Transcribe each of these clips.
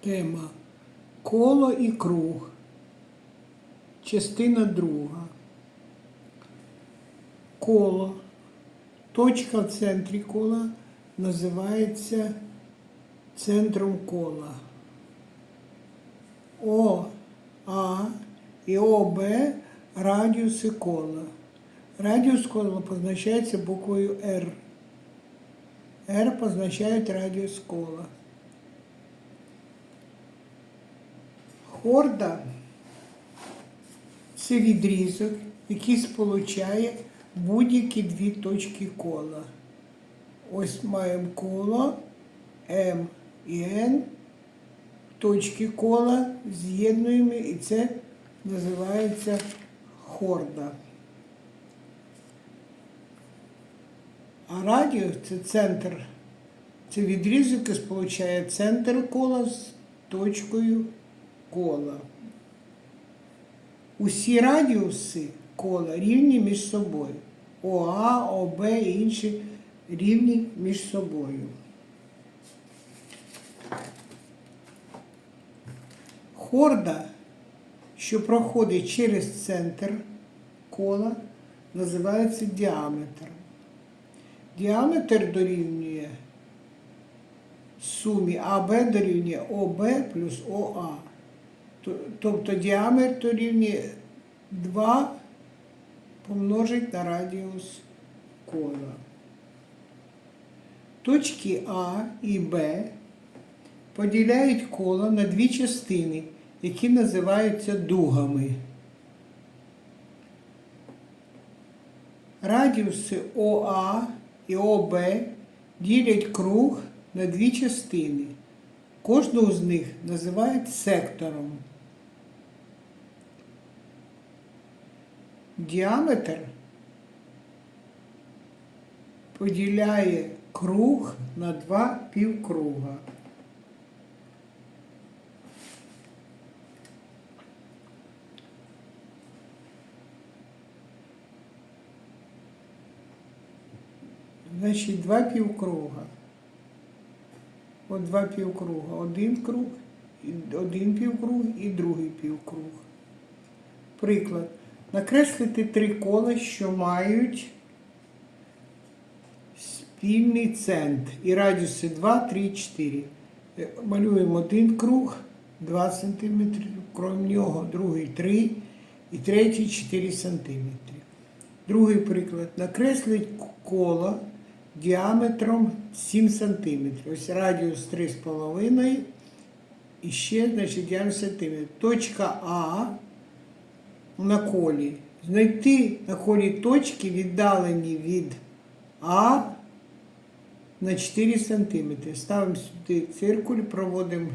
Тема Коло і круг. Частина друга. Коло. Точка в центрі кола називається центром кола. О, А і ОБ радіуси кола. Радіус кола позначається буквою R. R позначає радіус кола. Хорда це відрізок, який сполучає будь-які дві точки кола. Ось маємо коло М і Н. Точки кола з'єднуємо і це називається хорда. А радіус це центр. Це відрізок, який сполучає центр кола з точкою кола. Усі радіуси кола рівні між собою. ОА, ОБ і інші рівні між собою. Хорда, що проходить через центр кола, називається діаметром. Діаметр дорівнює сумі АБ дорівнює ОБ плюс ОА. Тобто діаметр дорівнює 2 помножить на радіус кола. Точки А і Б поділяють коло на дві частини, які називаються дугами. Радіуси ОА і ОБ ділять круг на дві частини. Кожну з них називають сектором. Діаметр поділяє круг на два півкруга. Значить, два півкруга. От два півкруга. Один круг, один півкруг і другий півкруг. Приклад. Накреслити три кола, що мають спільний центр. І радіуси 2, 3, 4. Е, Малюємо один круг 2 см, крім нього другий 3 і третій 4 см. Другий приклад. Накреслить коло діаметром 7 см. Ось радіус 3,5 і ще, значить, діаметр см. Точка А на колі. Знайти на колі точки, віддалені від А на 4 см. Ставимо сюди циркуль, проводимо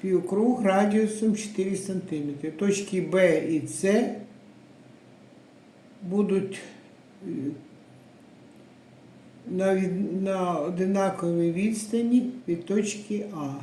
півкруг радіусом 4 см. Точки Б і С будуть е, на, від, на одинаковій відстані від точки А.